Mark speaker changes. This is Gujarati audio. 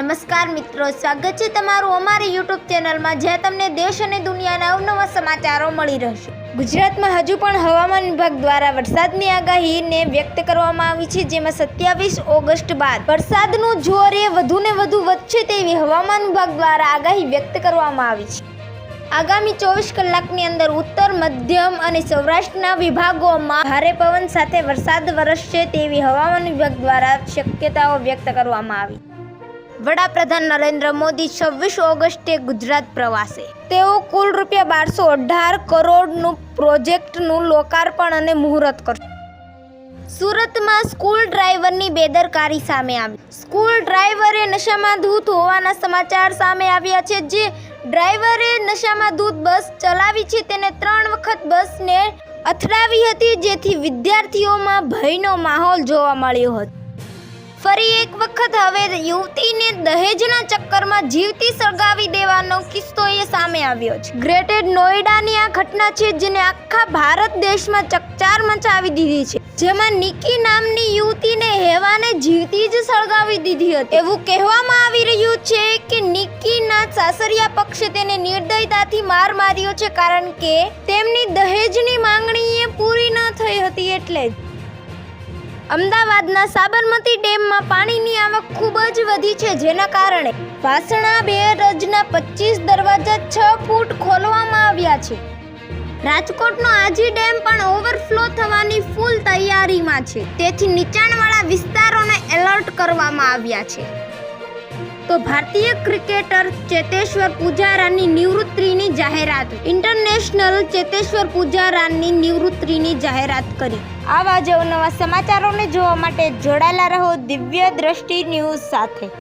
Speaker 1: નમસ્કાર મિત્રો, સ્વાગત છે તમારું અમારી યુટ્યુબ ચેનલમાં, જ્યાં તમને દેશ અને દુનિયાના અવનવા સમાચારો મળી રહેશે. ગુજરાતમાં હજુ પણ હવામાન વિભાગ દ્વારા વરસાદની આગાહીને વ્યક્ત કરવામાં આવી છે, જેમાં સત્યાવીસ ઓગસ્ટ બાદ વરસાદનું જોર એ વધુને વધુ વધશે તેવી હવામાન વિભાગ દ્વારા આગાહી વ્યક્ત કરવામાં આવી છે. આગામી ચોવીસ કલાકની અંદર ઉત્તર, મધ્યમ અને સૌરાષ્ટ્રના વિભાગોમાં ભારે પવન સાથે વરસાદ વરસશે તેવી હવામાન વિભાગ દ્વારા શક્યતાઓ વ્યક્ત કરવામાં આવી. વડાપ્રધાન નરેન્દ્ર મોદી છવ્વીસ ઓગસ્ટે ગુજરાત પ્રવાસે. તેઓ કુલ રૂપિયા બારસો અઢાર કરોડનું પ્રોજેક્ટનું લોકાર્પણ અને મુહૂર્ત કરશે સુરતમાં સ્કૂલ ડ્રાઈવરની બેદરકારી સામે આવી. સ્કૂલ ડ્રાઈવરે નશામાં ધૂત હોવાના સમાચાર સામે આવ્યા છે જે ડ્રાઈવરે નશામાં ધૂત બસ ચલાવી છે તેને ત્રણ વખત બસને અથડાવી હતી જેથી વિદ્યાર્થીઓમાં ભયનો માહોલ જોવા મળ્યો હતો. ફરી એક વખત હવે યુવતીને દહેજના ચક્કરમાં જીવતી સળગાવી દેવાનો કિસ્સો એ સામે આવ્યો છે. ગ્રેટેડ નોઈડાની આ ઘટના છે જેને આખા ભારત દેશમાં ચકચાર મચાવી દીધી છે. જેમાં નિકી નામની યુવતીને હેવાને જીવતી જ સળગાવી દીધી હતી. એવું કહેવામાં આવી રહ્યું છે કે નિકીના સાસરિયા પક્ષે તેને નિર્દયતાથી માર માર્યો છે કારણ કે તેમની દહેજની માંગણી એ પૂરી ન થઈ હતી એટલે જ. અમદાવાદના સાબરમતી ડેમમાં પાણીની આવક ખૂબ જ વધી છે, જેના કારણે વાસણા બેરજના પચીસ દરવાજા છ ફૂટ ખોલવામાં આવ્યા છે. રાજકોટનો આજી ડેમ પણ ઓવરફ્લો થવાની ફૂલ તૈયારીમાં છે. તેથી નીચાણવાળા વિસ્તારોને એલર્ટ કરવામાં આવ્યા છે. તો ભારતીય ક્રિકેટર ચેતેશ્વર પૂજારાની નિવૃત્તિની જાહેરાત. ઇન્ટરનેશનલ ચેતેશ્વર પૂજારાની નિવૃત્તિની જાહેરાત કરી. આવા જ નવા સમાચારોને જોવા માટે જોડાયેલા રહો દિવ્ય દ્રષ્ટિ ન્યૂઝ સાથે.